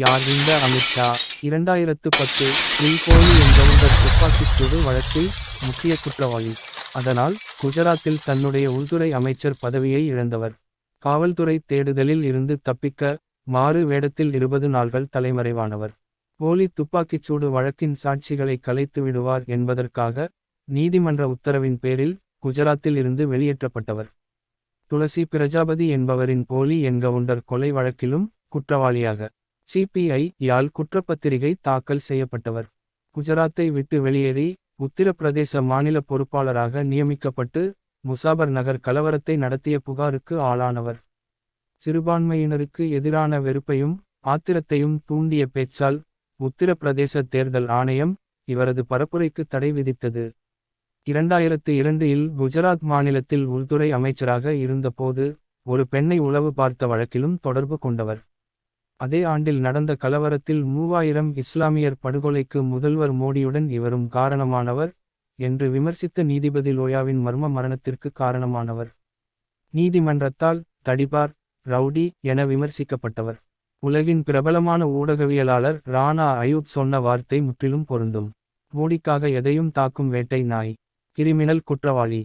யார் இந்த அமித்ஷா இரண்டாயிரத்து பத்து ஸ்ரீகோலி என்பவர் துப்பாக்கிச்சூடு வழக்கில் முக்கிய குற்றவாளி. அதனால் குஜராத்தில் தன்னுடைய உள்துறை அமைச்சர் பதவியை இழந்தவர். காவல்துறை தேடுதலில் இருந்து தப்பிக்க மாறு வேடத்தில் இருபது நாள்கள் தலைமறைவானவர். போலி துப்பாக்கிச்சூடு வழக்கின் சாட்சிகளை கலைத்து விடுவார் என்பதற்காக நீதிமன்ற உத்தரவின் பேரில் குஜராத்தில் இருந்து வெளியேற்றப்பட்டவர். துளசி பிரஜாபதி என்பவரின் போலி என்கவுண்டர் கொலை வழக்கிலும் குற்றவாளியாக. சிபிஐ யால் குற்றப்பத்திரிகை தாக்கல் செய்யப்பட்டவர். குஜராத்தை விட்டு வெளியேறி உத்தரப்பிரதேச மாநில பொறுப்பாளராக நியமிக்கப்பட்டு முசாபர் நகர் கலவரத்தை நடத்திய புகாருக்கு ஆளானவர். சிறுபான்மையினருக்கு எதிரான வெறுப்பையும் ஆத்திரத்தையும் தூண்டிய பேச்சால் உத்தரப்பிரதேச தேர்தல் ஆணையம் இவரது பரப்புரைக்கு தடை விதித்தது. இரண்டாயிரத்து இரண்டில் குஜராத் மாநிலத்தில் உள்துறை அமைச்சராக இருந்தபோது ஒரு பெண்ணை உளவு பார்த்த வழக்கிலும் தொடர்பு கொண்டவர். அதே ஆண்டில் நடந்த கலவரத்தில் மூவாயிரம் இஸ்லாமியர் படுகொலைக்கு முதல்வர் மோடியுடன் இவரும் காரணமானவர் என்று விமர்சித்த நீதிபதி லோயாவின் மர்ம மரணத்திற்கு காரணமானவர். நீதிமன்றத்தால் தடிபார் ரவுடி என விமர்சிக்கப்பட்டவர். உலகின் பிரபலமான ஊடகவியலாளர் ராணா அயூப் சொன்ன வார்த்தை முற்றிலும் பொருந்தும். மோடிக்காக எதையும் தாக்கும் வேட்டை நாய். கிரிமினல் குற்றவாளி.